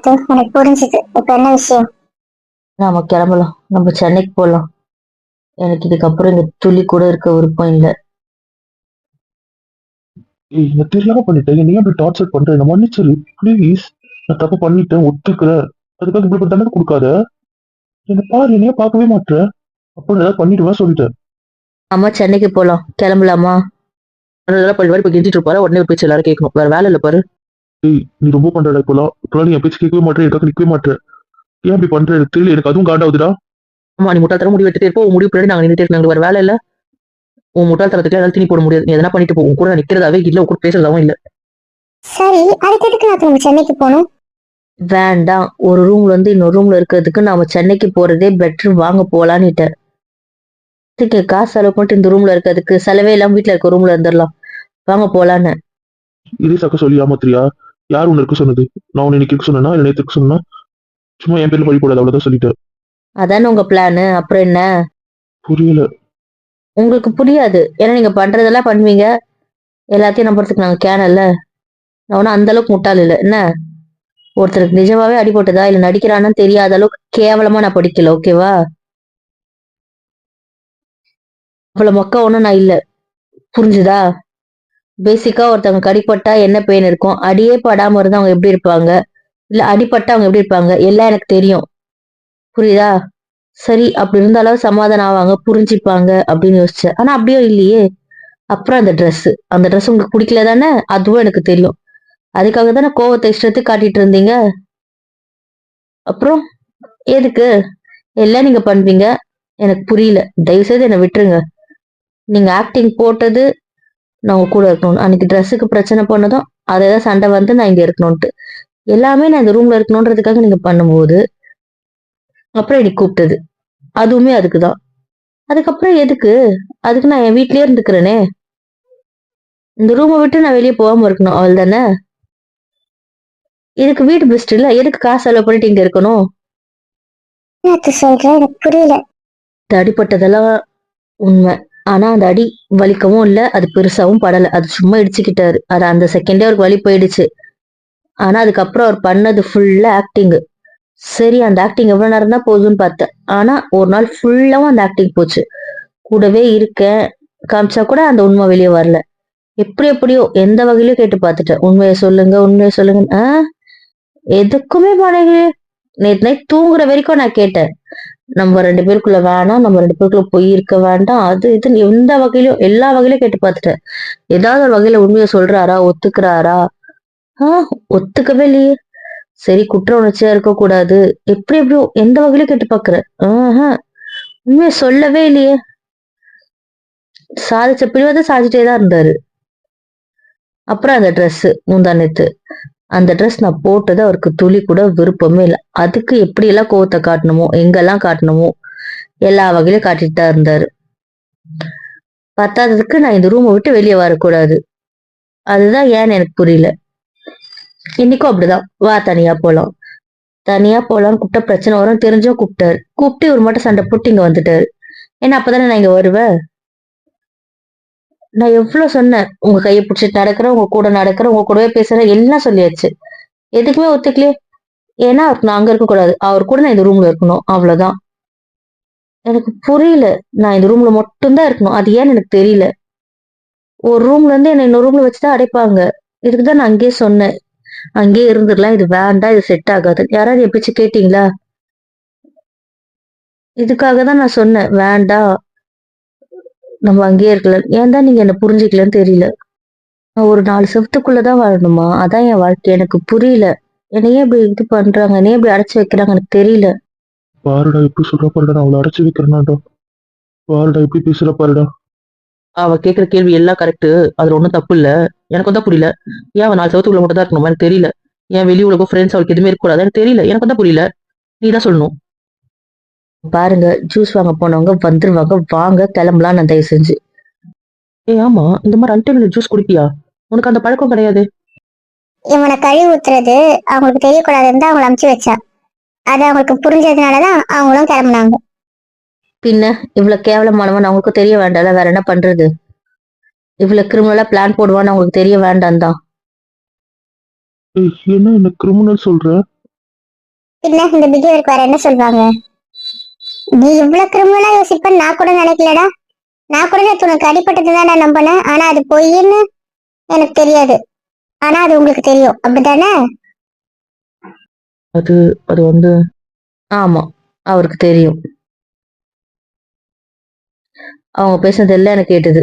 அத்தை எனக்கு புரிஞ்சுது. இப்ப என்ன விஷயம்? நாம கிளம்பலாம். நம்ம சென்னைக்கு போகலாம் எனக்கு இதுக்கப்புறம் இந்த துளி கூட இருக்க விருப்பம் இல்லை. ஏய் நான் தெரியாம பண்ணிட்டேன் என்னை ஏன் இப்படி டார்ச்சர் பண்றேன் என்ன மன்னிச்சிரு. ப்ளீஸ் நான் தப்பு பண்ணிட்டேன். ஒத்துக்கிறேன் அதுக்காக இப்படி ஒரு தண்டனை கொடுக்காத. என்ன பாரு என்னைய பார்க்கவே மாட்டேன் அப்போ நான் ஏதாவது பண்ணிடுவேன் சொல்லிட்டேன் அம்மா சென்னைக்கு போகலாம் கிளம்பலாமா? அதெல்லாம் பள்ளி வரை இப்போ கெஞ்சிட்டு இருப்பாரு உடனே ஒரு பேச்சு எல்லாரும் கேட்கணும். வேற வேலை இல்லை பாரு. ஏய் நீ ரொம்ப பண்றடா இப்போலாம். இப்போலாம் நீ என் பேச்சு கேட்கவே மாட்டேன் எனக்காக நிற்கவே மாட்டேன் ஏன் இப்படி பண்ற? எனக்கு தெரியல எனக்கு அதுவும் காண்டாவுதுடா. அம்மா நீ முட்டாள்தரம் முடிவு எடுத்துட்டு இருப்போம் உன் முடிவு பின்னாடி நாங்கள் நின்றுட்டு இருக்கோம் வேற வேலை இல்லை. உன் முட்டாள்தரத்துக்கு எதாவது திணி போட முடியாது. நீ எதனா பண்ணிட்டு போ. உன் கூட நிக்கிறதாவே இல்லை உன் கூட பேசுறதாவும் இல்லை. சரி அதுக்கு எதுக்கு நான் திரும்ப சென்னைக்கு போகணும்? வேண்டாம் ஒரு ரூம்ல இருந்து இன்னொரு ரூம்ல இருக்கிறதுக்கு நாம சென்னைக்கு போறதே பெட்டர் வாங்க போலான்னுட்டேன் காசு செலவு பண்ணிட்டு இந்த ரூம்ல இருக்கிறதுக்கு செலவே இல்லாம வீட்ல இருக்க ரூம்ல இருந்துடலாம். வாங்க போலான்னு. இதே சக்க சொல்லி ஏமாத்துறியா யார் உன்னை இருக்க சொன்னது? நான் உன்னை இன்னைக்கு இருக்க சொன்னா இல்லை நேற்று இருக்க சொன்னா சும்மா என் பேர்ல பழி போடாது அவ்வளவுதான் சொல்லிட்டேன். அதானே உங்க பிளானு அப்புறம் என்ன? புரியல. உங்களுக்கு புரியாது. ஏன்னா நீங்க பண்றதெல்லாம் பண்ணுவீங்க. எல்லாத்தையும் நம்புறதுக்கு நாங்க கேனல்ல நான் ஒன்றும் அந்த அளவுக்கு முட்டாள் இல்லை. என்ன? ஒருத்தருக்கு நிஜமாவே அடிபட்டதா இல்ல நடிக்கிறான்னு தெரியாத அளவுக்கு கேவலமா நான் படிக்கல ஓகேவா அவ்வளவு மொக்க ஒண்ணும் நான் இல்ல. புரிஞ்சுதா? பேசிக்கா ஒருத்தவங்க கடிப்பட்டா என்ன பெயின் இருக்கும்? அடியே படாம இருந்தா அவங்க எப்படி இருப்பாங்க? இல்ல அடிப்பட்டா அவங்க எப்படி இருப்பாங்க? எல்லாம் எனக்கு தெரியும். புரியுதா? சரி அப்படி இருந்தாலும் சமாதானம் ஆவாங்க புரிஞ்சுப்பாங்க அப்படின்னு யோசிச்சேன் ஆனா அப்படியும் இல்லையே. அப்புறம் அந்த ட்ரெஸ் அந்த ட்ரெஸ் உங்களுக்கு பிடிக்கல தானே? அதுவும் எனக்கு தெரியும். அதுக்காக தானே கோவத்தை இஷ்டத்துக்கு காட்டிட்டு இருந்தீங்க? அப்புறம் எதுக்கு? எல்லாம் நீங்க பண்ணுவீங்க? எனக்கு புரியல. தயவு செய்து என்னை விட்டுருங்க. நீங்க ஆக்டிங் போட்டது நான் உங்க கூட இருக்கணும். அன்னைக்கு ட்ரெஸ்ஸுக்கு பிரச்சனை பண்ணதும் அதை தான் சண்டை வந்து நான் இங்க இருக்கணும்ட்டு எல்லாமே நான் இந்த ரூம்ல இருக்கணுன்றதுக்காக நீங்க பண்ணும்போது அப்புறம் இன்னைக்கு கூப்பிட்டது. அதுவுமே அதுக்குதான். அதுக்கப்புறம் எதுக்கு? அதுக்கு நான் என் வீட்லயே இருந்துக்கிறேனே. இந்த ரூமை விட்டு நான் வெளியே போகாம இருக்கணும் அவள் தானே இதுக்கு வீடு பெஸ்ட் இல்ல. எதுக்கு காசு செலவு பண்ணிட்டு இங்க இருக்கணும்? என்ன அத்தை சொல்ற எனக்கு புரியல. இந்த அடிப்பட்டதெல்லாம் உண்மை. ஆனா அந்த அடி வலிக்கவும் இல்ல அது பெருசாவும் படல. அது சும்மா இடிச்சுக்கிட்டாரு. அது அந்த செகண்டே அவருக்கு வலி போயிடுச்சு. ஆனா அதுக்கப்புறம் அவர் பண்ணது ஃபுல்லா ஆக்டிங் சரி அந்த ஆக்டிங் எவ்வளவு நேரம் தான் போகுதுன்னு பார்த்தேன். ஆனா ஒரு நாள் ஃபுல்லாவும் அந்த ஆக்டிங் போச்சு. கூடவே இருக்கேன். காமிச்சா கூட அந்த உண்மை வெளியே வரல. எப்படி எப்படியோ எந்த வகையிலயும் கேட்டு பார்த்துட்டேன். உண்மையை சொல்லுங்க உண்மையை சொல்லுங்க ஆஹ் எதுக்குமே மாட்டேங்குது நேற்று நைட் தூங்குற வரைக்கும் நான் கேட்டேன். நம்ம ரெண்டு பேருக்குள்ள வேணாம் நம்ம ரெண்டு பேருக்குள்ள போய் இருக்க வேண்டாம். அது இது எந்த வகையிலும் எல்லா வகையிலும் கேட்டு பார்த்துட்டேன். ஏதாவது ஒரு வகையில உண்மையை சொல்றாரா ஒத்துக்கிறாரா? ஆஹ் ஒத்துக்கவே இல்லையே. சரி குற்ற உணர்ச்சியா இருக்கக்கூடாது. எப்படி எப்படியோ எந்த வகையிலும் கேட்டு பாக்குறேன் ஆஹ் உண்மையை சொல்லவே இல்லையே. சாதிச்ச பிரிவாத சாதிச்சிட்டே தான் இருந்தாரு. அப்புறம் அந்த Dress முந்தானத்து அந்த ட்ரெஸ் நான் போட்டது அவருக்கு துளி கூட விருப்பமே இல்லை. அதுக்கு எப்படி எல்லாம் கோவத்தை காட்டணுமோ எங்கெல்லாம் காட்டணுமோ எல்லா வகையிலும் காட்டிட்டு தான் இருந்தாரு. பத்தாததுக்கு நான் இந்த ரூமை விட்டு வெளியே வரக்கூடாது. அதுதான் ஏன்னு எனக்கு புரியல. இன்னைக்கும் அப்படிதான். வா தனியா போலாம். தனியா போலாம்னு கூப்பிட்டா பிரச்சனை வரும் தெரிஞ்சும் கூப்பிட்டாரு. கூப்பிட்டு ஒரு மட்டும் சண்டை போட்டு இங்க வந்துட்டாரு. ஏன்னா அப்பதானே நான் இங்க வருவேன் நான் எவ்வளவு சொன்னேன்? உங்க கையை பிடிச்சிட்டு நடக்கிறேன் உங்க கூட நடக்கிறேன் உங்க கூடவே பேசுறேன் எல்லாம் சொல்லியாச்சு. எதுக்குமே ஒத்துக்கலையே. ஏன்னா அவருக்கு நான் அங்க இருக்கக்கூடாது. அவர் கூட நான் இந்த ரூம்ல இருக்கணும். அவ்வளவுதான். எனக்கு புரியல. நான் இந்த ரூம்ல மட்டும்தான் இருக்கணும். அது ஏன்னு எனக்கு தெரியல. ஒரு ரூம்ல இருந்து என்ன இன்னொரு ரூம்ல வச்சுதான் அடைப்பாங்க. இதுக்கு தான் நான் அங்கேயே சொன்னேன். அங்கேயே இருந்துடலாம். இது வேண்டாம். இது செட் ஆகாது. யாராவது எப்படிச்சு கேட்டீங்களா? இதுக்காக தான் நான் சொன்னேன். வேண்டாம். நம்ம அங்கேயே இருக்கலாம். ஏன் தான் நீங்க என்ன புரிஞ்சுக்கலன்னு தெரியல. நான் ஒரு நாலு செவத்துக்குள்ளதான் வாழணுமா? அதான் என் வாழ்க்கை. எனக்கு புரியல. என்னையே இப்படி இது பண்றாங்க. என்னையே இப்படி அடைச்சு வைக்கிறாங்க. எனக்கு தெரியல. பாருடா எப்படி சொல்ற பாருடா. நான் அவளை அடைச்சு வைக்கிறேனாடா. பாருடா எப்படி பேசுற பாருடா. அவ கேக்குற கேள்வி எல்லாம் கரெக்ட் அதுல ஒண்ணும் தப்பு இல்ல. எனக்கு தான் புரியல. ஏன் அவன் நாலு சவத்துக்குள்ள மட்டும் தான் இருக்கணும் எனக்கு தெரியல. ஏன் வெளி உலகம் ஃப்ரெண்ட்ஸ் அவளுக்கு எதுவுமே இருக்கக்கூடாது எனக்கு தெரியல. எனக்கு தான் புரியல. நீ தான் சொல்லணும். பாருங்க ஜூஸ் வாங்க போனவங்க வந்துருவாங்க வாங்க கிளம்பலாம் நான் தயவு செஞ்சு. ஏய் ஆமா இந்த மாதிரி அன்டைம்ல ஜூஸ் குடிப்பியா? உனக்கு அந்த பழக்கம் கிடையாது. இவனை கழுவி ஊத்துறது அவங்களுக்கு தெரியக்கூடாதுன்னு தான் அவங்களை அமுச்சு வச்சா. அது அவங்களுக்கு புரிஞ்சதுனாலதான் அவங்களும் கிளம்புனாங்க. பின்ன இவ்வளவு கேவலமானவன் அவங்களுக்கு தெரிய வேண்டாம்ல வேற என்ன பண்றது? இவ்வளவு கிரிமினலா பிளான் போடுவான்னு அவங்களுக்கு தெரிய வேண்டாம் தான் என்ன என்ன கிரிமினல் சொல்ற? பின்ன இந்த பிஹேவியருக்கு வேற என்ன சொல்லுவாங்க நீ இவ்வளவு கிரிமினலா யோசிப்பேன்னு நான் கூட நினைக்கலடா. நான் கூட நேத்து உனக்கு அடிபட்டது தான் நான் நம்பினேன். ஆனா அது பொய்ன்னு எனக்கு தெரியாது. ஆனா அது உங்களுக்கு தெரியும். அப்படித்தானே? அது அது வந்து ஆமா அவருக்கு தெரியும். அவங்க பேசுனது எல்லாம் எனக்கு கேட்டது.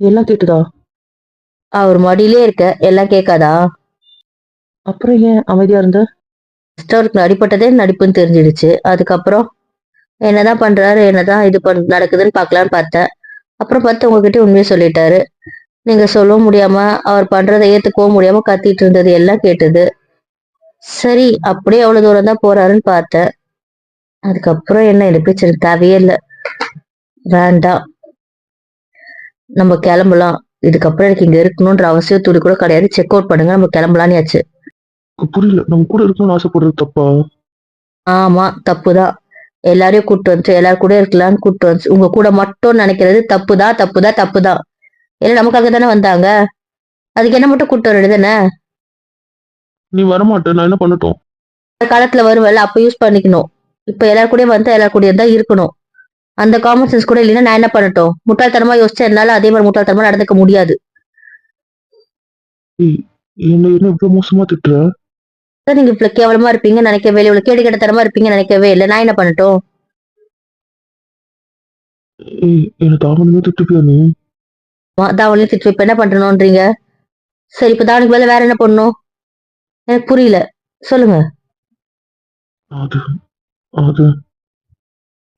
எல்லாம் கேட்டுதா? அவர் மடியிலே இருக்க. எல்லாம் கேட்காதா? அப்புறம் ஏன் அமைதியா இருந்த? First அவருக்கு அடிபட்டதே நடிப்புன்னு தெரிஞ்சிடுச்சு. அதுக்கப்புறம் என்னதான் பண்றாரு என்னதான் இது பண் நடக்குதுன்னு பார்க்கலான்னு பார்த்தேன். அப்புறம் பார்த்து உங்ககிட்ட உண்மையை சொல்லிட்டாரு. நீங்க சொல்லவும் முடியாம அவர் பண்றதை ஏத்துக்கவும் முடியாம கத்திட்டு இருந்தது எல்லாம் கேட்டது. சரி அப்படியே எவ்வளவு தூரம் தான் போறாருன்னு பார்த்தேன். அதுக்கப்புறம் என்ன எனக்கு சரி தேவையே இல்லை. வேண்டாம் நம்ம கிளம்பலாம். இதுக்கப்புறம் எனக்கு இங்க இருக்கணும்ன்ற அவசியம் துளி கூட கிடையாது. செக் அவுட் பண்ணுங்க. நம்ம கிளம்பலான்னு ஆச்சு. புரியல. நம்ம கூட இருக்கணும்னு ஆசைப்படுறது தப்பா? ஆமா தப்புதான் எல்லாரையும் கூட்டு வந்துச்சு எல்லாரும் கூட இருக்கலாம்னு கூட்டு வந்துச்சு உங்க கூட மட்டும் நினைக்கிறது தப்புதான் தப்புதான் தப்புதான் ஏன்னா நமக்காக தானே வந்தாங்க. அதுக்கு என்ன மட்டும் கூட்டு வர்றது தானே நீ வரமாட்ட நான் என்ன பண்ணட்டும்? அந்த காலத்துல வருவல்ல அப்ப யூஸ் பண்ணிக்கணும். இப்ப எல்லாரும் கூட வந்தா எல்லாரும் கூட தான் இருக்கணும். அந்த காமன் சென்ஸ் கூட இல்லைன்னா நான் என்ன பண்ணட்டும்? முட்டாள்தனமா யோசிச்சா என்னால அதே மாதிரி முட்டாள்தனமா நடந்துக்க முடியாது. என்ன என்ன இவ்வளவு மோசமா திட்டுற? நீங்க இவ்வளவு கேவலமா இருப்பீங்கன்னு நினைக்கவே இல்லை. இவ்வளவு கேடு கெட்டத்தனமா இருப்பீங்கன்னு நினைக்கவே இல்லை. நான் என்ன பண்ணட்டும்? என்ன தாமதமே திட்டுப்பியா நீ? தாவணியும் திட்டு. இப்ப என்ன பண்ணணும்ன்றீங்க சரி இப்ப தாவணிக்கு மேல வேற என்ன பண்ணணும் எனக்கு புரியல. சொல்லுங்க. அது அது.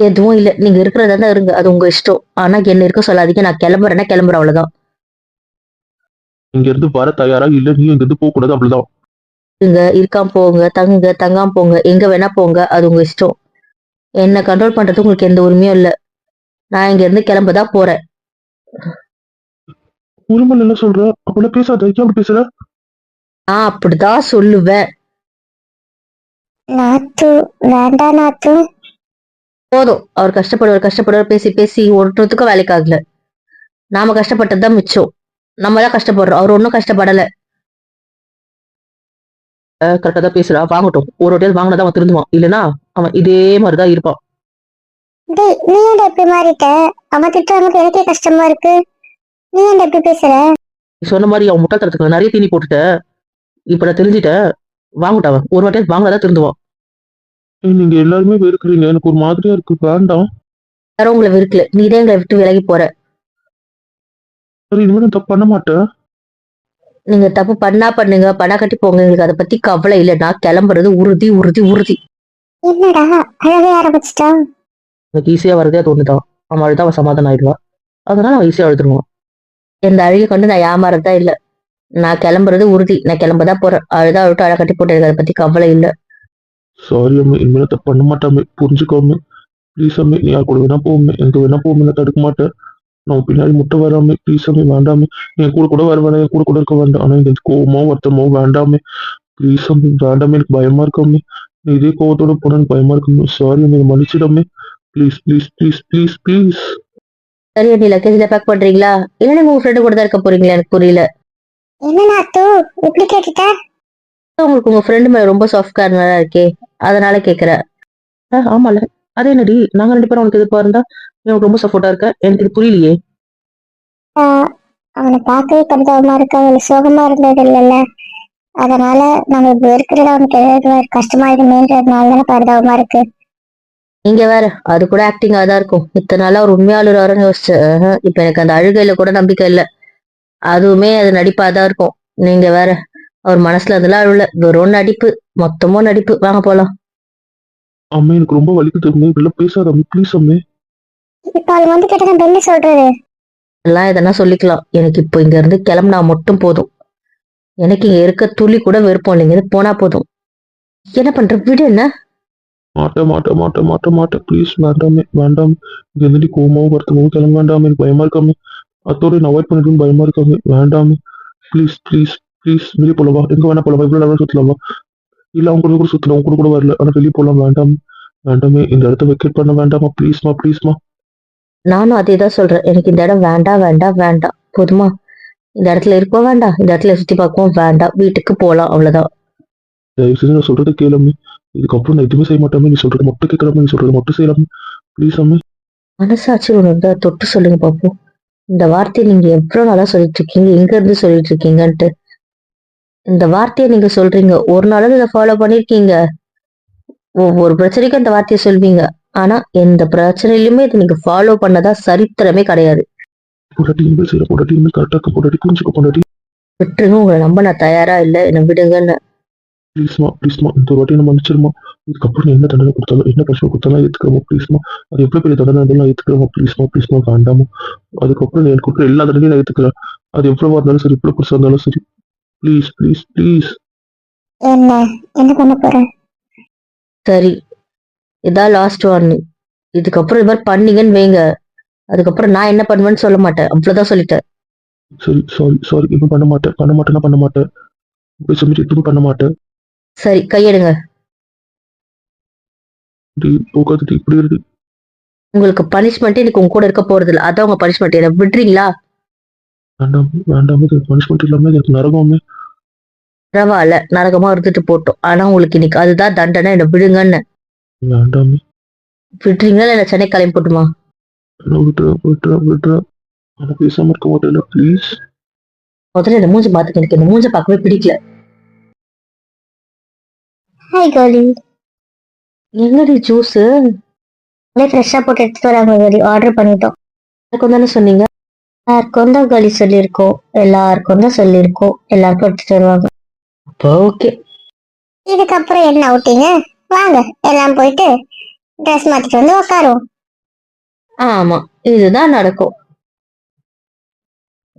எதுவும் இல்ல. நீங்க இருக்கிறதா தான் இருங்க. அது உங்க இஷ்டம். ஆனா என்ன இருக்க சொல்லாதீங்க. நான் கிளம்புறேன்னா கிளம்புறேன் அவ்வளவுதான். இங்க இருந்து வர தயாரா இல்ல. நீ இங்க இருந்து போக கூடாது அவ்வளவுதான். இருங்க இருக்காம போங்க தங்குங்க தங்காம போங்க எங்க வேணா போங்க அது உங்க இஷ்டம். என்ன கண்ட்ரோல் பண்றது உங்களுக்கு எந்த உரிமையும் இல்ல. நான் இங்க இருந்து கிளம்பதான் போறேன். உரிமல் என்ன சொல்ற? அப்படி பேசாத ஏன் பேசுற? நான் அப்படிதான் சொல்லுவேன். நாத்து வேண்டாம் நாத்து. போதும். அவர் கஷ்டப்படுவார் கஷ்டப்படுவார் பேசி பேசி ஒருத்தத்துக்கும் வேலைக்கு ஆகல. நாம கஷ்டப்பட்டதுதான் மிச்சம். நம்ம தான் கஷ்டப்படுறோம். அவர் ஒன்றும் கஷ்டப்படல. கரெக்டா தான் பேசுறா. வாங்கட்டும். ஒரு ஹோட்டல் வாங்கினதான் அவன் திருந்துவான். இல்லைன்னா அவன் இதே மாதிரிதான் இருப்பான். டேய் நீ ஏன்டா இப்படி மாறிட்ட? அவன் திட்டுறவங்களுக்கு எனக்கே கஷ்டமா இருக்கு. நீ ஏன்டா இப்படி பேசுற? நீ சொன்ன மாதிரி அவன் முட்டாள்தனத்துக்கு நான் நிறைய தீனி போட்டுட்ட. இப்ப நான் தெரிஞ்சுட்டேன் வாங்கட்டும் அவன். ஒரு ஹோட்டல் வாங்கினதான் திருந்துவான். நீங்க எல்லாருமே வெறுக்கிறீங்க. எனக்கு ஒரு மாதிரியா இருக்கு. வேண்டாம். யாரும் உங்களை விருக்கல நீ தான் எங்களை விட்டு விலகி போற. சரி இனிமே நான் தப்பு பண்ண மாட்டேன். நீங்க தப்பு பண்ணா பண்ணுங்க பணா கட்டி போங்க. எங்களுக்கு அதை பத்தி கவலை இல்லை. நான் கிளம்புறது உறுதி உறுதி உறுதி. என்னடா? அழகே ஆரம்பிச்சிட்டா? எனக்கு ஈஸியா வரதே அது ஒண்ணுதான் அவன் அழுதா அவன் சமாதானம் ஆயிடுவா? அதனால அவன் ஈஸியா அழுதுருவான். எந்த அழுகை கொண்டு நான் ஏமாறதா இல்ல. நான் கிளம்புறது உறுதி. நான் கிளம்பதான் போறேன். அழுதா அழுட்டு அழை கட்டி போட்டு எனக்கு அதை பத்தி கவலை இல்ல. சாரி அம்மே. இனிமேல் தப்பு பண்ண மாட்டாமே புரிஞ்சுக்கோமே ப்ளீஸ் அம்மே. நீ யார் கூட வேணா போமே எங்க வேணா நான் தடுக்க மாட்டேன். நான் பின்னாடி முட்டை வராமே ப்ளீஸ் அம்மே வேண்டாமே. நீ என் கூட கூட வர வேணாம் என் கூட கூட இருக்க வேண்டாம். ஆனா இந்த கோவமோ வருத்தமோ வேண்டாமே. ப்ளீஸ் அம்மே வேண்டாமே எனக்கு பயமா இருக்காமே நீ இதே கோவத்தோட போன எனக்கு பயமா இருக்குமே சாரி என்னை மன்னிச்சிடமே. Please please please please please சரி நீ லக்கேஜ்ல பேக் பண்றீங்களா? இல்ல நீங்க உங்க ஃப்ரெண்டு கூட தான் இருக்க போறீங்களா? எனக்கு புரியல. என்ன நாத்து இப்படி கேட்டுட்ட? உங்களுக்கு உங்க ஃப்ரெண்டு மேல ரொம்ப சாஃப்ட் கார்னரா இருக்கே. அதனால கேக்குறேன். ஆ, ஆமால அதே என்னடி நாங்க ரெண்டு பேரும் உனக்கு எதிர்ப்பா இருந்தா நீ உனக்கு ரொம்ப சப்போர்ட்டா இருக்க? எனக்கு இது புரியலையே. அவனை பார்க்கவே பரிதாபமா இருக்கு. அவளை சோகமா இருந்தது இல்லைல்ல. அதனால நம்ம இப்படி இருக்கிறது அவனுக்கு எதாவது கஷ்டமாயிடுமேன்றதுனால தானே பரிதாபமா இருக்கு. நீங்க வேற அது கூட ஆக்டிங்கா தான் இருக்கும். இத்தனை நாளா அவர் உண்மையா அழுறாருன்னு யோசிச்சேன் ஆஹா, இப்ப எனக்கு அந்த அழுகையில கூட நம்பிக்கை இல்ல. அதுவுமே அது நடிப்பாதான் இருக்கும். நீங்க வேற அவர் மனசுல அதெல்லாம் அழுவல. வெறும் நடிப்பு மொத்தமும் நடிப்பு. வாங்க போலாம். அம்மே எனக்கு ரொம்ப வலிக்குது அம்மே. இப்படிலாம் பேசாத அம்மே. ப்ளீஸ் அம்மே. இப்ப அவள் வந்து கேட்ட என்ன சொல்றது. எல்லாம் எதனா சொல்லிக்கலாம். எனக்கு இப்போ இங்க இருந்து கிளம்புனா மட்டும் போதும். எனக்கு இங்க இருக்க துளி கூட விருப்பம் இல்லைங்க. இது போனா போதும். என்ன பண்ற? விடு என்ன? மாட்டேன் மாட்டேன் மாட்டேன் மாட்டேன் மாட்டேன். ப்ளீஸ் வேண்டாமே வேண்டாம். இங்க இருந்து கோமாவும் வருத்தமாவும் கிளம்ப. வேண்டாமே எனக்கு பயமா இருக்காமே அத்தோட நான் அவாய்ட் பண்ணிட்டு பயமா இருக்காமே வேண்டாமே ப்ளீஸ் ப்ளீஸ் ப்ளீஸ் வெளியே போலவா எங்க வேணா போலவா இவ்வளவு நேரம் சுத்தலாமா இல்ல அவங்க கூட சுத்தலாம் அவங்க கூட வரல. ஆனா வெளியே போலாம் வேண்டாம். வேண்டாமே இந்த இடத்த வெக்கேட் பண்ண வேண்டாமா? ப்ளீஸ்மா ப்ளீஸ்மா நானும் அதே தான் சொல்றேன். எனக்கு இந்த இடம் வேண்டாம் வேண்டாம் வேண்டாம். போதுமா? இந்த இடத்துல இருக்கவும் வேண்டாம். இந்த இடத்துல சுத்தி பார்க்கவும் வேண்டாம். வீட்டுக்கு போலாம் அவ்வளவுதான். தயவு செஞ்சு நான் சொல்றதை கேளம்மி இதுக்கப்புறம் நான் எதுவுமே செய்ய மாட்டேன் நீ சொல்றது மட்டும் கேட்கலாமே நீ சொல்றது மட்டும் செய்யலாமே ப்ளீஸ் அம்மி. மனசாட்சி ஒன்று தொட்டு சொல்லுங்க பாப்போம். இந்த வார்த்தையை நீங்க எவ்வளவு நாளா சொல்லிட்டு இருக்கீங்க? எங்க இருந்து சொல்லிட்டு இருக்கீங்கன்ட்டு. இந்த வார்த்தையை நீங்க சொல்றீங்க. ஒரு நாளாவது இதை ஃபாலோ பண்ணிருக்கீங்க. ஒவ்வொரு பிரச்சனைக்கும் இந்த வார்த்தையை சொல்வீங்க. ஆனா எந்த பிரச்சனையிலுமே இதை நீங்க ஃபாலோ பண்ணதா சரித்திரமே கிடையாது. விட்டுருங்க உங்களை நம்ப நான் தயாரா இல்லை. என்னை விடுங்கன்னு. ப்ளீஸ்மா ப்ளீஸ்மா இந்த வாட்டி என்ன மன்னிச்சிருமா? இதுக்கப்புறம் என்ன தண்டனை கொடுத்தாலும் என்ன பிரச்சனை கொடுத்தாலும் ஏற்றுக்கிறோமா ப்ளீஸ்மா அது எவ்வளோ பெரிய தண்டனை இருந்தாலும் ஏற்றுக்கிறோமா ப்ளீஸ்மா ப்ளீஸ்மா வேண்டாமா அதுக்கப்புறம் எனக்கு கொடுக்குற எல்லா தண்டனையும் நான் ஏற்றுக்கிறேன் அது எவ்வளவா இருந்தாலும் சரி எவ்வளோ பெருசாக இருந்தாலும் சரி. ப்ளீஸ் ப்ளீஸ் ப்ளீஸ் என்ன? என்ன பண்ண போற? சரி. இதான் லாஸ்ட் வார்னிங் இதுக்கப்புறம் இது மாதிரி பண்ணீங்கன்னு வைங்க. அதுக்கப்புறம் நான் என்ன பண்ணுவேன்னு சொல்ல மாட்டேன். அவ்வளவுதான் சொல்லிட்டேன். சரி சாரி சாரி எதுவும் பண்ண மாட்டேன். பண்ண மாட்டேன்னா பண்ண மாட்டேன். சொல்லிட்டு எதுவும் பண்ண மாட்டேன். சரி கையெடுங்க. இப்படி போகாது இப்படி இருக்கு உங்களுக்கு பனிஷ்மெண்ட் எனக்கு உங்க கூட இருக்க போறது இல்ல அதான் உங்க பனிஷ்மெண்ட் என்ன விடுறீங்களா? வேண்டாம் வேண்டாம் இது பனிஷ்மெண்ட் இல்லாமல் எனக்கு நரகமே. பரவாயில்ல நரகமா இருந்துட்டு போட்டோம். ஆனா உங்களுக்கு இன்னைக்கு அதுதான் தண்டனை என்ன விடுங்கன்னு. வேண்டாமே. விடுறீங்களா இல்ல சென்னை கிளம்பி போட்டுமா? நான் விட்டுறேன் விட்டுறேன் விட்டுறேன் நான் பேசாம இருக்க மாட்டேன் ப்ளீஸ் முதல்ல இந்த மூஞ்ச பாத்துக்க எனக்கு இந்த மூஞ்ச பார்க்கவே பிடிக்கல. ஹாய் கோலி எங்கடி ஜூஸ் ஃப்ரெஷ்ஷாக போட்டு எடுத்துட்டு வராங்க கோலி ஆர்டர் பண்ணிட்டோம். எனக்கு தானே சொன்னீங்க? எல்லாருக்கும் தான் கோலி சொல்லியிருக்கோம் எல்லாருக்கும் தான் சொல்லியிருக்கோம் எல்லாருக்கும் எடுத்துட்டு வருவாங்க. அப்போ ஓகே இதுக்கப்புறம் என்ன அவுட்டிங்க வாங்க எல்லாம் போயிட்டு ட்ரெஸ் மாத்திட்டு வந்து உட்காருவோம் ஆமா இதுதான் நடக்கும்.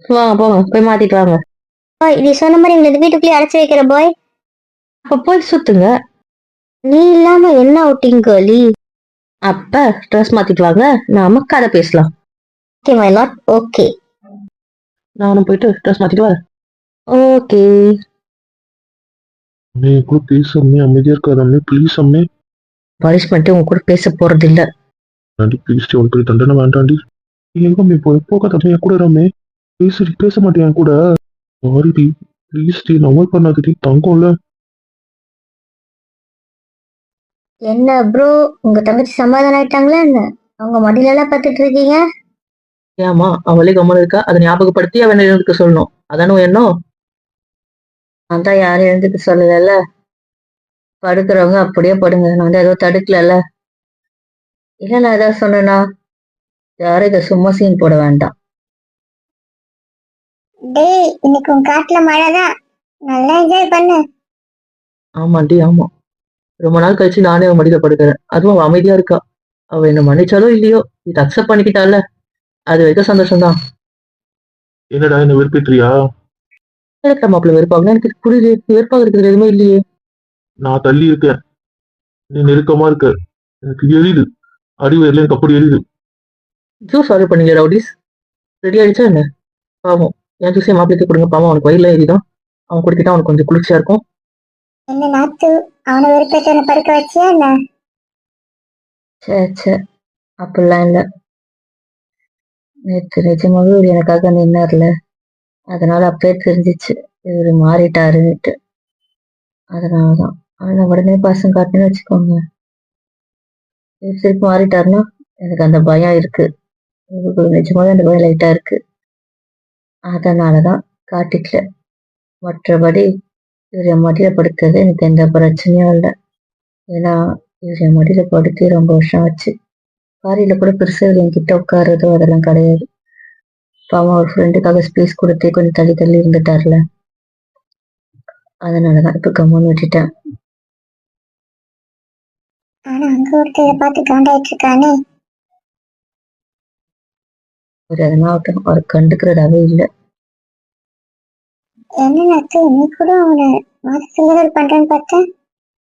வாங்க போங்க போய் மாத்திட்டு வாங்க. பாய் நீ சொன்ன மாதிரி எங்களை வீட்டுக்குள்ளேயே அடைச்சி வைக்கிற பாய் அப்ப போய் சுத்துங்க. நீ இல்லாம என்ன அவுட்டிங் கோலி அப்ப ட்ரெஸ் மாத்திட்டு வாங்க நாம கதை பேசலாம். ஓகே மை லாட் ஓகே நானும் போயிட்டு ட்ரெஸ் மாத்திட்டு வரேன். ஓகே அம்மே என் கூட பேச அம்மே அமைதியா இருக்காது அம்மே ப்ளீஸ் அம்மே. பனிஷ்மெண்ட் உங்க கூட பேச போறது இல்ல ஆண்டி ப்ளீஸ் உனக்கு பெரிய தண்டனை வேண்டாண்டி. நீ எங்க அம்மே போய் போகாத அம்மே என் கூட ரம்மே பேசுடி பேச மாட்டேன் என் கூட. சாரி டி ப்ளீஸ் டி நவல் பண்ணாதடி தங்கம்ல. என்ன ப்ரோ உங்க தங்கச்சி சமாதானம் ஆயிட்டாங்களா என்ன? அவங்க மடியில எல்லாம் பார்த்துட்டு இருக்கீங்க? ஏமா அவளே கம்மன் இருக்கா? அதை ஞாபகப்படுத்தி அவன் இருக்க சொல்லணும். அதானே எண்ணம்? நான் தான் யாரும் எழுந்துக்க சொல்லல படுக்கிறவங்க அப்படியே படுங்க. நான் வந்து ஏதோ தடுக்கலல்ல. இல்ல நான் ஏதாவது சொன்னேனா யாரும் இதை சும்மா சீன் போட வேண்டாம். டேய் இன்னைக்கு உன் காட்டுல மழை தான். நல்லா என்ஜாய் பண்ணு. ஆமாண்டி ஆமா. ரொம்ப நாள் கழிச்சு நானே அவன் மடியில படுக்கிறேன். அதுவும் அமைதியா இருக்கா? அவ என்ன மன்னிச்சாலோ இல்லையோ? இது அக்செப்ட் பண்ணிக்கிட்டால அது வரைக்கும் சந்தோஷம்தான். என்னடா என்ன வெறுப்பேற்றியா எனக்கு மாப்பிள்ள வெறுப்பாங்க எனக்கு புரியுது வெறுப்பாக இருக்கிறது எதுவுமே இல்லையே. நான் தள்ளி இருக்கேன். நீ நெருக்கமா இருக்க. எனக்கு எரியுது. அடிவயர்ல எனக்கு அப்படி எரியுது. ஜூஸ் ஆர்டர் பண்ணீங்க ரவுடிஸ். ரெடி ஆயிடுச்சா என்ன? பாவம். என் ஜூஸே மாப்பிள்ளைக்கு கொடுங்க. பாவம் அவனுக்கு வயிறுல ஏறிதான் அவன் குடிக்கிட்டா அவனுக்கு கொஞ்சம் குளிர்ச்சியா இருக்கும். என்ன நாத்து? அவனை வெறுப்பேற்ற படுக்க வச்சியா என்ன? சே சே அப்படிலாம் இல்லை. நேற்று நிஜமாவே இவர் எனக்காக நின்னார்ல அதனால அப்பயே தெரிஞ்சிச்சு. இவர் மாறிட்டாருன்னுட்டு. அதனாலதான். ஆனா உடனே பாசம் காட்டுன்னு வச்சுக்கோங்க. இவர் திருப்பி மாறிட்டாருன்னா எனக்கு அந்த பயம் இருக்கு. இவருக்கு நிஜமாவே அந்த பயம் லைட்டா இருக்கு. அதனாலதான் காட்டிக்கல. மற்றபடி இவர் என் மடியில படுக்கிறது எனக்கு எந்த பிரச்சனையும் இல்லை. ஏன்னா இவர் என் மடியில படுத்து ரொம்ப வருஷம் ஆச்சு. காரியில கூட பெருசா இவர் என்கிட்ட உட்காருறதோ அதெல்லாம் கிடையாது. பாவம் ஒரு ஃப்ரெண்டுக்காக ஸ்பேஸ் கொடுத்து கொஞ்சம் தள்ளி தள்ளி இருந்துட்டார்ல. அதனாலதான் இப்ப கம்முன்னு விட்டுட்டேன். ஆனா அங்க ஒருத்தர் பார்த்து காண்டாயிட்டு இருக்கானே. ஒரு எதனா ஆகட்டும் அவர் கண்டுக்கிறதாவே இல்லை. என்ன நாத்து நீ கூட அவனை மாதத்துங்கிறது பண்றேன்னு பார்த்தேன்.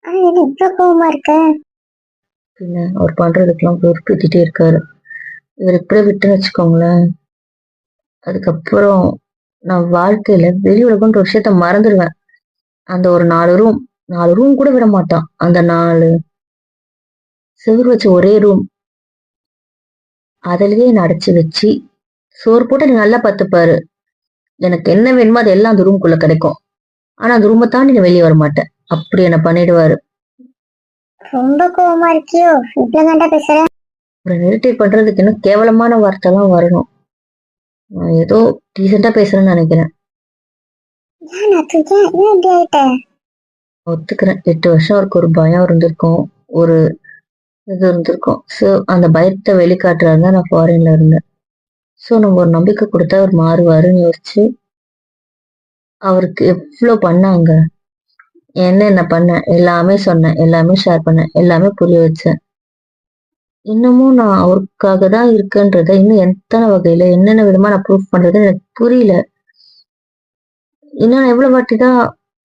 ஆனா என்ன இவ்வளவு கோவமா இருக்க? பின்ன அவர் பண்றதுக்கெல்லாம் பொறுப்பேத்திட்டே இருக்காரு. இவர் இப்படியே விட்டுன்னு வச்சுக்கோங்களேன். அதுக்கப்புறம் நான் வாழ்க்கையில வெளி உலகம்ன்ற ஒரு விஷயத்த மறந்துடுவேன். அந்த ஒரு நாலு ரூம் நாலு ரூம் கூட விட மாட்டான். அந்த நாலு செவுரு வச்ச ஒரே ரூம் அதுலயே என்னை அடைச்சி வச்சு சோறு போட்டு நீ நல்லா பார்த்துப்பாரு. எனக்கு என்ன வேணுமோ அது எல்லாம் அந்த ரூம்குள்ள கிடைக்கும். ஆனா அந்த ரூமை தாண்டி நான் வெளியே வர மாட்டேன். அப்படி என்ன பண்ணிடுவாரு. ரொம்ப கோவமா இருக்கியோ? இவ்வளவு கண்டா பேசுற? அப்புறம் இரிட்டேட் பண்றதுக்கு இன்னும் கேவலமான வார்த்தைலாம் வரணும். நான் ஏதோ டீசெண்டா பேசுறேன்னு நினைக்கிறேன். ஏன் நான் தூக்கேன் ஏன் இப்படி ஆயிட்ட? ஒத்துக்கிறேன். எட்டு வருஷம் அவருக்கு ஒரு பயம் இருந்திருக்கும். ஒரு இது இருந்திருக்கும். ஸோ அந்த பயத்தை வெளிக்காட்டுறாரு தான் நான் ஃபாரின்ல இருந்தேன். ஸோ நம்ம ஒரு நம்பிக்கை கொடுத்தா அவர் மாறுவாருன்னு யோசிச்சு அவருக்கு எவ்வளோ பண்ணாங்க? என்னென்ன பண்ணேன் எல்லாமே சொன்னேன். எல்லாமே ஷேர் பண்ணேன். எல்லாமே புரிய வச்சேன். இன்னமும் நான் அவருக்காக தான் இருக்கேன்றத இன்னும் எத்தனை வகையில என்னென்ன விதமா நான் ப்ரூஃப் பண்றது எனக்கு புரியல. இன்னும் எவ்வளவு வாட்டி தான்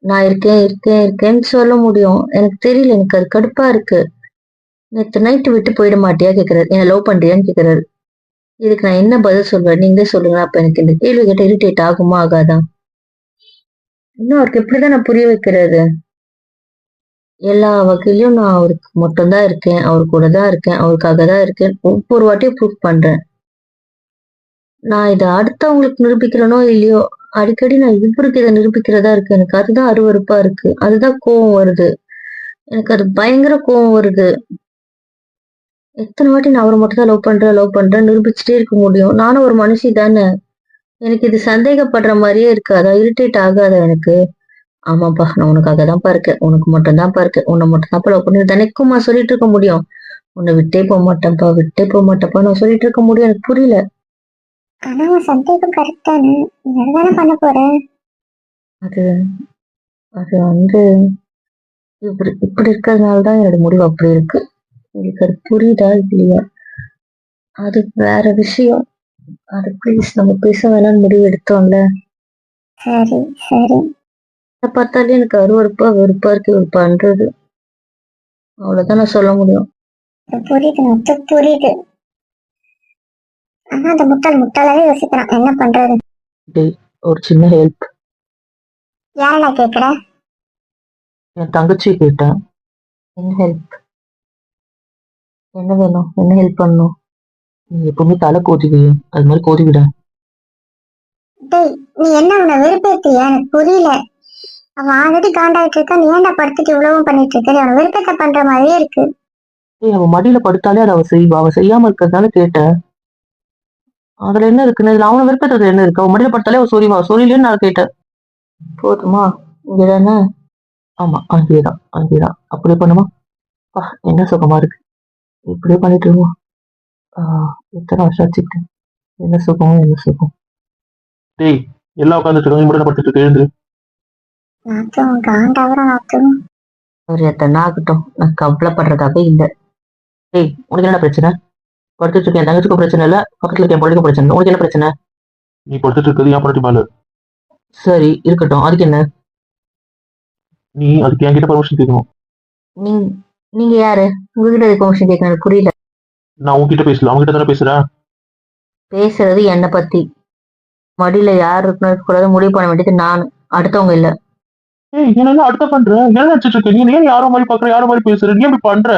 நான் இருக்கேன் இருக்கேன் இருக்கேன்னு சொல்ல முடியும். எனக்கு தெரியல. எனக்கு அது கடுப்பா இருக்கு. நேற்று நைட்டு விட்டு போயிட மாட்டியா கேக்குறாரு. என்ன லவ் பண்றியான்னு கேக்குறாரு. இதுக்கு நான் என்ன பதில் சொல்வேன்? நீங்களே சொல்லுங்க அப்ப எனக்கு இந்த கேள்வி கேட்ட இரிட்டேட் ஆகுமா ஆகாதா? இன்னும் அவருக்கு எப்படிதான் நான் புரிய வைக்கிறது? எல்லா வகையிலும் நான் அவருக்கு மட்டும்தான் இருக்கேன். அவர் கூட தான் இருக்கேன். அவருக்காக தான் இருக்கேன். ஒவ்வொரு வாட்டியும் ப்ரூஃப் பண்றேன். நான் இதை அடுத்தவங்களுக்கு நிரூபிக்கிறேனோ இல்லையோ அடிக்கடி நான் இவருக்கு இதை நிரூபிக்கிறதா இருக்கு. எனக்கு அதுதான் அருவறுப்பா இருக்கு. அதுதான் கோவம் வருது. எனக்கு அது பயங்கர கோவம் வருது. எத்தனை வாட்டி நான் அவரை மட்டும் தான் லவ் பண்றேன் லவ் பண்றேன் நிரூபிச்சுட்டே இருக்க முடியும். நானும் ஒரு மனுஷி தானே. எனக்கு இது சந்தேகப்படுற மாதிரியே இருக்காதா இரிட்டேட் ஆகாதா எனக்கு. ஆமாப்பா நான் உனக்காக தான்ப்பா இருக்கேன் உனக்கு மட்டும் தான்ப்பா இருக்கேன் உன்னை மட்டும் தான்ப்பா லவ் பண்ணி தினைக்குமா சொல்லிட்டு இருக்க முடியும். உன்னை விட்டே போக மாட்டேன்ப்பா விட்டே போக மாட்டேன்ப்பா. நான் சொல்லிட்டு இருக்க முடியும். எனக்கு புரியல. ஆனா சந்தேகம் கரெக்ட் தானே. பண்ண போற? அது அது வந்து இப்படி இப்படி இருக்கிறதுனால தான் என்னோட முடிவு அப்படி இருக்கு. உங்களுக்கு அது புரியுதா இல்லையா? அது வேற விஷயம். அது ப்ளீஸ் நம்ம பேச வேணாம்னு முடிவு எடுத்தோம்ல. சரி சரி. அதை பார்த்தாலே எனக்கு அருவருப்பா வெறுப்பா இருக்கு இவர் பண்றது. அவ்வளவுதான் நான் சொல்ல முடியும். இது புரியுது மொத்த புரியுது. ஆனா அந்த முட்டாள் முட்டாளாவே யோசிக்கிறான் என்ன பண்றது? ஒரு சின்ன ஹெல்ப் யார நான் கேக்குற? என் தங்கச்சியை கேட்டேன். என்ன ஹெல்ப் என்ன வேணும்? என்ன ஹெல்ப் பண்ணணும்? நீ எப்பவுமே தலை கோதிவியே அது மாதிரி கோதி விட டேய் நீ என்ன அவனை வெறுப்பேத்தியா எனக்கு புரியல. அவன் ஆல்ரெடி காண்டாயிட்டு இருக்கான் நீ ஏன்டா படுத்துட்டு இவ்வளவும் பண்ணிட்டு இருக்க? அவனை வெறுப்பேத்த பண்ற மாதிரியே இருக்கு. ஏய் அவ மடியில படுத்தாலே அதை அவ செய்வா. அவ செய்யாம இருக்கிறதுனால கேட்டேன் அதுல என்ன இருக்குன்னு இதுல அவனை விருப்பத்துல என்ன இருக்கு? அவன் மடியில படுத்தாலே அவ சொரிவா சொரியலன்னு நான் கேட்டேன். போதுமா? இங்கதானே? ஆமா அங்கேதான். அங்கேதான். அப்படியே பண்ணுமா? என்ன சுகமா இருக்கு? இப்படியே பண்ணிட்டு ஆஹ் எத்தனை வருஷம் வச்சுக்கிட்டேன் என்ன சுகம் என்ன சுகம்? டேய் எல்லாம் உட்காந்துட்டு இருக்காங்க மட்டும் படுத்துட்டு இருக்கு? எழுந்து. நாத்தும் காண்டாவரம் நாத்தும். ஒரு எத்தனை ஆகட்டும். நான் கவலைப்படுறதாவே இல்லை. ஏய் உனக்கு என்ன பிரச்சனை? படுத்துட்டு இருக்கேன் தங்கச்சிக்கும் பிரச்சனை இல்ல? பக்கத்துல இருக்கேன் பொழுதுக்கும் பிரச்சனை இல்லை? உனக்கு என்ன பிரச்சனை? நீ படுத்துட்டு இருக்கிறது என் பொண்டாட்டி மேல. சரி இருக்கட்டும். அதுக்கு என்ன? நீ அதுக்கு என்கிட்ட பர்மிஷன் கேட்கணும் நீங்க நீங்க யாரு? உங்ககிட்ட கொஷின் கேட்க எனக்கு புரியல. நான் உன்கிட்ட பேசல. அவன்கிட்ட தானே பேசுறேன் பேசுறது என்னை பத்தி. மடியில யார் இருக்கணும் இருக்கக்கூடாது முடிவு பண்ண வேண்டியது நான். அடுத்தவங்க இல்ல. ஏய் என்ன அடுத்த பண்ற? என்ன நினைச்சிட்டு இருக்க? நீ ஏன் யாரோ மாதிரி பாக்குற? யாரோ மாதிரி பேசுற? நீ இப்படி பண்ற?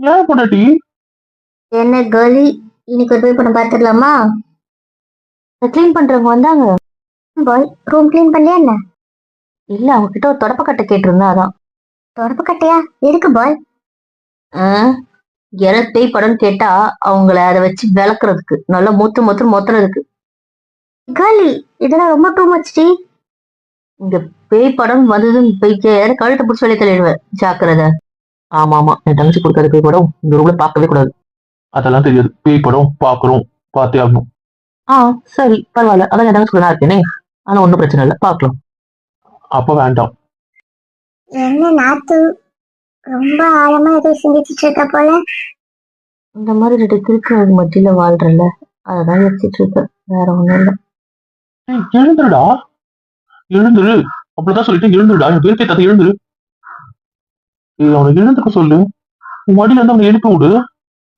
ஏன் பொண்டாட்டி? என்ன கேர்லி இன்னைக்கு ஒரு போய் பண்ண பாத்துடலாமா க்ளீன் பண்றவங்க வந்தாங்க. பாய் ரூம் க்ளீன் பண்ணியா என்ன? இல்ல அவங்க கிட்ட ஒரு தொடப்பக்கட்டை கேட்டிருந்தா அதான். தொடப்பு கட்டையா எதுக்கு பாய் யாராவது பேய் படம்னு கேட்டா அவங்கள அதை வச்சு விளக்குறதுக்கு. நல்லா மூத்து மூத்து மொத்துறதுக்கு. கேர்லி இதெல்லாம் ரொம்ப டூ மச் டி. இங்க பேய் படம் வந்ததுன்னு போயிட்டு யாரும் கழுத்தை பிடிச்சி வெளியே தள்ளிடுவேன் ஜாக்கிரதை. ஆமா ஆமா என் தங்கச்சி கொடுக்காத போய் படம் இந்த ரூம்ல பார்க்கவே கூடாது. அதெல்லாம் தெரியாது. பேய் படம் பாக்குறோம் பார்த்தே ஆகணும். ஆ சரி பரவாயில்ல. அதான் என் தங்கச்சி கூட நான் இருக்கேனே. ஆனா ஒன்றும் பிரச்சனை இல்லை. பார்க்கலாம். அப்ப வேண்டாம். என்ன நாத்து? ரொம்ப ஆழமா எதுவும் சிந்திச்சிட்டு இருக்க போல. இந்த மாதிரி ரெண்டு திருக்குறள் மத்தியில வாழ்றல அததான் யோசிச்சுட்டு இருக்கேன் வேற ஒண்ணும் இல்ல. ஏய், எழுந்துருடா. எழுந்துரு. அப்படிதான் சொல்லிட்டு எழுந்துருடா. என் பேருக்கே தத்தை எழுந்துரு. ஏய் அவனை எழுந்துக்க சொல்லு. உன் மடியில இருந்து அவனை எழுப்பி விடு.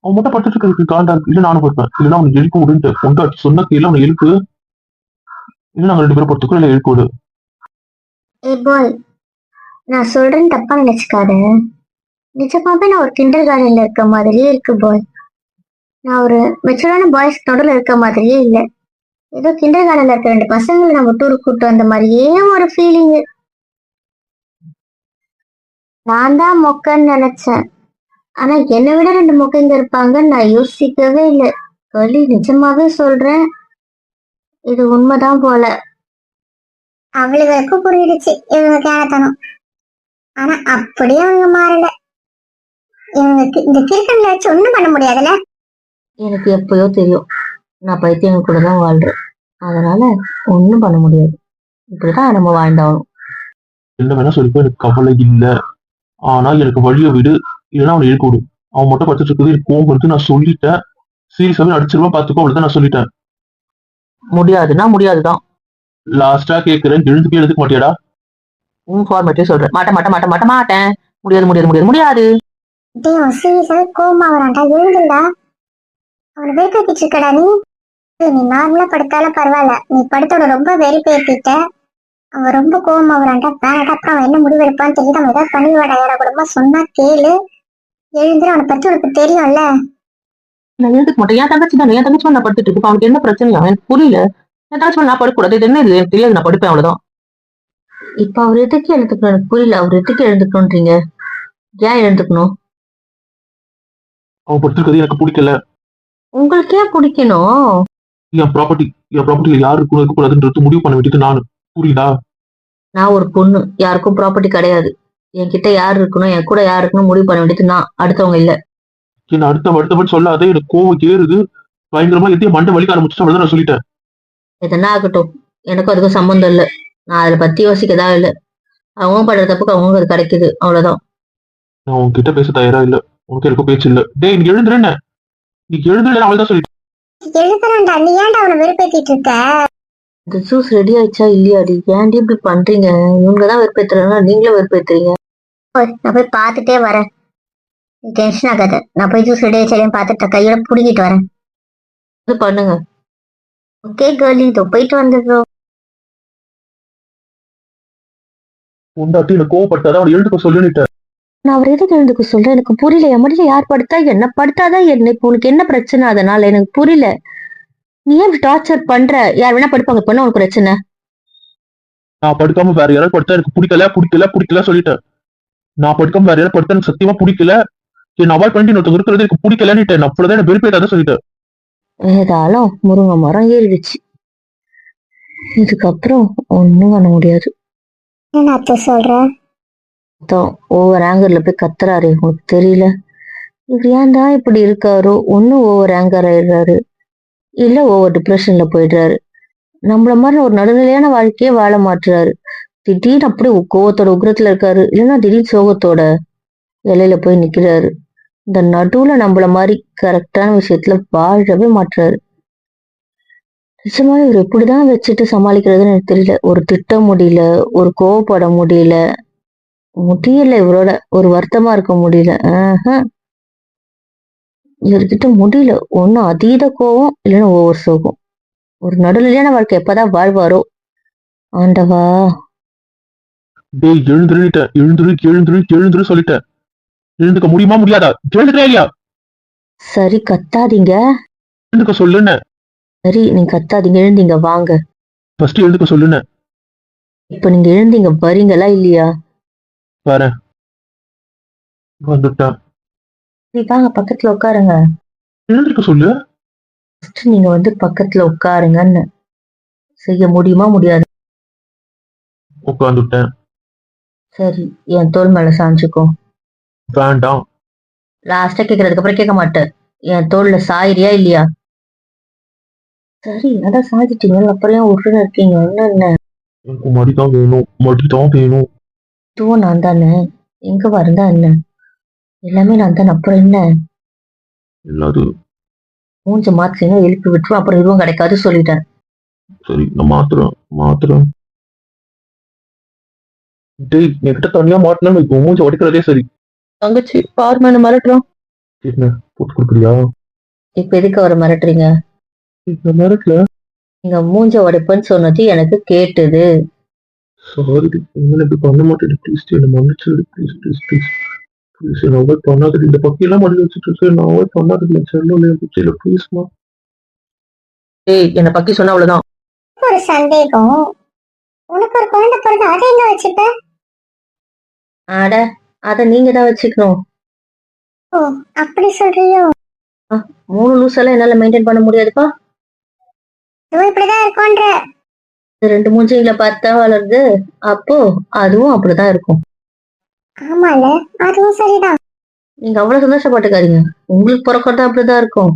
அவன் மட்டும் படுத்துட்டு இருக்கிறதுக்கு காண்டா இருக்கு இல்ல நானும் படுப்பேன். இல்லைன்னா அவனை எழுப்பி விடுன்ட்டு. பொண்டாட்டி சொன்ன கீழே அவனை எழுப்பு. இல்ல நாங்க ரெண்டு பேரும் படுத்துக்கோ இல்ல எழுப்பி விடு. ஏ பாய் நான் சொல்றேன்னு தப்பா நினைச்சுக்காத. நிஜமாவே நான் ஒரு கிண்டர் கார்டன்ல இருக்க மாதிரியே இருக்கு பாய் நான் ஒரு மெச்சூரான பாய்ஸ் தொடர்ல இருக்க மாதிரியே இல்லை. ஏதோ கிண்டர் கார்டன்ல இருக்க ரெண்டு பசங்களை நம்ம டூருக்கு கூட்டு வந்த மாதிரியே ஒரு ஃபீலிங் நான் தான் மொக்கன்னு நினைச்சேன். ஆனா என்னை விட ரெண்டு மொக்கைங்க இருப்பாங்கன்னு நான் யோசிக்கவே இல்லை. சொல்லி நிஜமாவே சொல்றேன். இது உண்மைதான் போல. அவளுக்கு புரியிடுச்சு. இவங்க கேனத்தனம் ஆனா அப்படியே அவங்க மாறல. இவங்களுக்கு இந்த கிறுக்கன்ல வச்சு ஒண்ணும் பண்ண முடியாதுல்ல? எனக்கு எப்பயோ தெரியும். நான் பைத்தியங்கள் கூட தான் வாழ்றேன். அதனால ஒன்றும் பண்ண முடியாது. இப்படிதான் நம்ம வாழ்ந்தாகணும். என்ன வேணா சொல்லிப்போ எனக்கு கவலை இல்ல. ஆனா எனக்கு வழியை விடு. இல்லைன்னா அவனை இழுக்க விடு அவன் மட்டும் படுத்துட்டு இருக்குது. எனக்கு கோவம் வருது. நான் சொல்லிட்டேன். சீரியஸாவே அடிச்சிருவான் பாத்துக்கோ அவ்வளவுதான் நான் சொல்லிட்டேன். முடியாதுன்னா முடியாதுதான். லாஸ்டா கேக்குறேன். எழுந்துக்கே எழுதுக்க மாட்டியாடா? உன் ஃபார்மேட்டே சொல்றேன். மாட்ட மாட்ட மாட்ட மாட்ட மாட்டேன். முடியாது முடியாது முடியாது முடியாது. டேய் அவன் சீரியஸாவே கோவமா வரான்டா? எழுந்துடா அவனை வெறுப்பேத்திட்டு இருக்கடா நீ. நீ நார்மலா படுத்தாலும் பரவாயில்ல. நீ படுத்தோட ரொம்ப வெறுப்பேத்திட்ட அவன் ரொம்ப கோவமா வரான்டா. வேணாடா அப்புறம் அவன் என்ன முடிவெடுப்பான்னு தெரியுது. அவன் ஏதாவது பண்ணிவிடா யாரா கூடமா சொன்னா கேளு. எழுந்துரு அவனை பத்தி உனக்கு தெரியும்ல. நான் எழுதுக்க மாட்டேன் என் தங்கச்சி தான்? என் தங்கச்சி நான் படுத்துட்டு இருக்கு அவனுக்கு என்ன பிரச்சனையா? எனக்கு புரியல. என் தங்கச்சி நான் படுக்கக்கூடாது இது என்ன இது? எனக்கு தெரியாது நான் படுப்பேன் அவ்வளவுதான். இப்ப அவர் எதுக்கு எழுந்துக்கணும் எனக்கு புரியல. அவர் எதுக்கு எழுந்துக்கணுன்றீங்க? ஏன் எழுந்துக்கணும்? அவன் படுத்திருக்கிறது எனக்கு பிடிக்கல. உங்களுக்கு ஏன் பிடிக்கணும். என் ப்ராப்பர்ட்டி என் ப்ராப்பர்ட்டியில யாரு இருக்கணும் இருக்கக்கூடாதுன்றது முடிவு பண்ண வேண்டியது நானு. புரியுதா? நான் ஒரு பொண்ணு. யாருக்கும் ப்ராப்பர்ட்டி கிடையாது. என்கிட்ட யார் இருக்கணும் என் கூட யார் இருக்கணும் முடிவு பண்ண வேண்டியது நான். அடுத்தவங்க இல்ல. என்ன அடுத்த அடுத்தபடி சொல்லாத. எனக்கு கோவம் ஏறுது பயங்கரமா எதையும் மண்டை வலிக்க ஆரம்பிச்சு அவ்வளவுதான் நான் சொல்லிட்டேன். எதனா ஆகட்டும். எனக்கும் அதுக்கும் சம்மந்தம் இல்லை. நான் அதை பத்தி யோசிக்கதா இல்லை. அவங்க படுற தப்புக்கு அவங்க அது கிடைக்குது. அவ்வளவுதான். நான் உன்கிட்ட பேச தயாரா இல்ல. உனக்கு எனக்கு பேச்சு இல்ல. டேய் நீ எழுந்துறேன்ன நீ எழுந்துல அவள் தான் சொல்லிட்டேன் எழுதுறான்டா நீ ஏன்டா அவனை வெறுப்பேத்திட்டு இருக்க? இந்த ஜூஸ் ரெடி ஆயிடுச்சா இல்லையாடி? ஏன்டி இப்படி பண்றீங்க? இவங்க தான் வெறுப்பேத்துறாங்க. நீங்களும் வெறுப்பேத்துறீங்க நான் போய் பார்த்துட்டே வரேன். நீ டென்ஷன் ஆகாத. நான் போய் ஜூஸ் ரெடி ஆச்சாலையும் பார்த்துட்டு கையோட புடுங்கிட்டு வரேன். இது பண்ணுங்க. ஓகே கேர்லி இதோ போயிட்டு வந்துடுறோம் உண்டாட்டி எனக்கு கோவப்பட்டாதான் அவன் எழுதுக்க சொல்லிட்டேன் நான் அவர் எதுக்கு எழுந்துக்க சொல்றேன்? எனக்கு புரியல. என் மடியில யார் படுத்தா என்ன படுத்தாதான் என்ன இப்போ உனக்கு என்ன பிரச்சனை? அதனால எனக்கு புரியல. நீ ஏன் டார்ச்சர் பண்ற? யார் வேணா படுப்பாங்க இப்ப என்ன உனக்கு பிரச்சனை. நான் படுக்காம வேற யாராவது படுத்தா எனக்கு பிடிக்கல பிடிக்கல பிடிக்கல சொல்லிட்டேன். நான் படுக்காம வேற யாராவது படுத்தா எனக்கு சத்தியமா பிடிக்கல. என்ன அவாய்ட் பண்ணிட்டு ஒருத்தவங்க இருக்கிறது எனக்கு பிடிக்கலன்னுட்டேன் நான் அவ்வளவுதான் எனக்கு வெறுப்பேட்டாதான் சொல்லிட்டேன். ஏதாலும் முருங்கை மரம் ஏறிடுச்சு. இதுக்கப்புறம் ஒண்ணும் பண்ண முடியாது. என்ன அத்தை சொல்ற? மொத்தம் ஒவ்வொரு ஆங்கர்ல போய் கத்துறாரு உங்களுக்கு தெரியல. இவர் ஏன் தான் இப்படி இருக்காரோ? ஒன்னும் ஒவ்வொரு ஆங்கர் ஆயிடுறாரு. இல்ல ஒவ்வொரு டிப்ரெஷன்ல போயிடுறாரு. நம்மள மாதிரி ஒரு நடுநிலையான வாழ்க்கையே வாழ மாட்டுறாரு. திடீர்னு அப்படியே கோவத்தோட உக்ரத்துல இருக்காரு. இல்லைன்னா திடீர் சோகத்தோட இலையில போய் நிக்கிறாரு. இந்த நடுவுல நம்மள மாதிரி கரெக்டான விஷயத்துல வாழவே மாட்டுறாரு. நிஜமாவே இவர் எப்படிதான் வச்சுட்டு சமாளிக்கிறதுன்னு எனக்கு தெரியல. ஒரு திட்டம் முடியல ஒரு கோவப்பட முடியல. முடியல இவரோட ஒரு வருத்தமா இருக்க முடியல. ஆஹா. இவர்கிட்ட முடியல. ஒண்ணு அதீத கோவம் இல்லைன்னா ஒவ்வொரு சோகம். ஒரு நடுநிலையான வாழ்க்கை எப்பதான் வாழ்வாரோ? ஆண்டவா. டேய் எழுந்துருட்டேன் எழுந்துரு எழுந்துரு எழுந்துரு சொல்லிட்டேன். எழுந்துக்க முடியுமா முடியாதா? எழுந்துக்கிறே இல்லையா? சரி கத்தாதீங்க. எழுந்துக்க சொல்லுன்னு. சரி நீங்க கத்தாதீங்க எழுந்தீங்க வாங்க. ஃபர்ஸ்ட் எழுந்துக்க சொல்லுன்னு. இப்ப நீங்க எழுந்தீங்க வரீங்களா இல்லையா? வரேன். வந்துட்டேன் சரி வாங்க பக்கத்துல உட்காருங்க. எழுந்திருக்க சொல்லு. First நீங்க வந்து பக்கத்துல உட்காருங்கன்னு. செய்ய முடியுமா முடியாது? உட்காந்துட்டேன். சரி என் தோல் மேல சாஞ்சுக்கோ. வேண்டாம். லாஸ்டா கேக்குறதுக்கு அப்புறம் கேட்க மாட்டேன். என் தோல்ல சாயிரியா இல்லையா? சரி அதான் சாதிட்டீங்க அப்புறம் உருன்னு இருக்கீங்க? என்ன என்ன எனக்கு மடிதான் வேணும். மடிதான் வேணும். இதுவும் நான் தானே. எங்க வருந்தா என்ன? எல்லாமே நான் தானே. அப்புறம் என்ன? இல்லாது மூஞ்ச மாத்தினா எழுப்பி விட்டுரும் அப்புறம் இதுவும் கிடைக்காது சொல்லிட்டேன். சரி நான் மாத்துறேன். மாத்துறேன். டேய் என்கிட்ட தனியா மாட்டினா இப்போ மூஞ்சி உடைக்கிறதே சரி. தங்கச்சி பார்மேன மிரட்டுறான். என்ன? போட்டு கொடுக்குறியா? இப்ப எதுக்கு அவரை மிரட்டுறீங்க? இந்த நேரத்துல நீங்க மூஞ்ச உடைப்பேன்னு சொன்னது எனக்கு கேட்டுது. சாரி இனிமேல் இப்படி பண்ண மாட்டேன். ப்ளீஸ் என்ன மன்னிச்சிடு ப்ளீஸ் ப்ளீஸ் ப்ளீஸ் ப்ளீஸ் என்ன அவாய்ட் பண்ணாதது இந்த பக்கியெல்லாம் மடி வச்சுட்டு இருக்கேன் நான் அவாய்ட் பண்ணாதது என் செல்லும் என் பிச்சையில ப்ளீஸ்மா ஏய் என்னை பக்கி சொன்னா அவ்வளவுதான். ஒரு சந்தேகம். உனக்கு ஒரு குழந்தை பிறந்து அதை எங்க வச்சுப்ப? அட அதை நீங்க தான் வச்சுக்கணும். ஓ அப்படி சொல்றியோ? மூணு லூஸ் எல்லாம் என்னால மெயின்டைன் பண்ண முடியாதுப்பா. இதுவும் இப்படிதான் இருக்கும்ன்ற. ரெண்டு மூஞ்சிங்களை பார்த்தா வளருது. அப்போ அதுவும் அப்படிதான் இருக்கும். ஆமால அதுவும் சரிதான். நீங்க அவ்வளவு சந்தோஷப்பட்டுக்காதீங்க. உங்களுக்கு பிறக்கிறது அப்படிதான் இருக்கும்.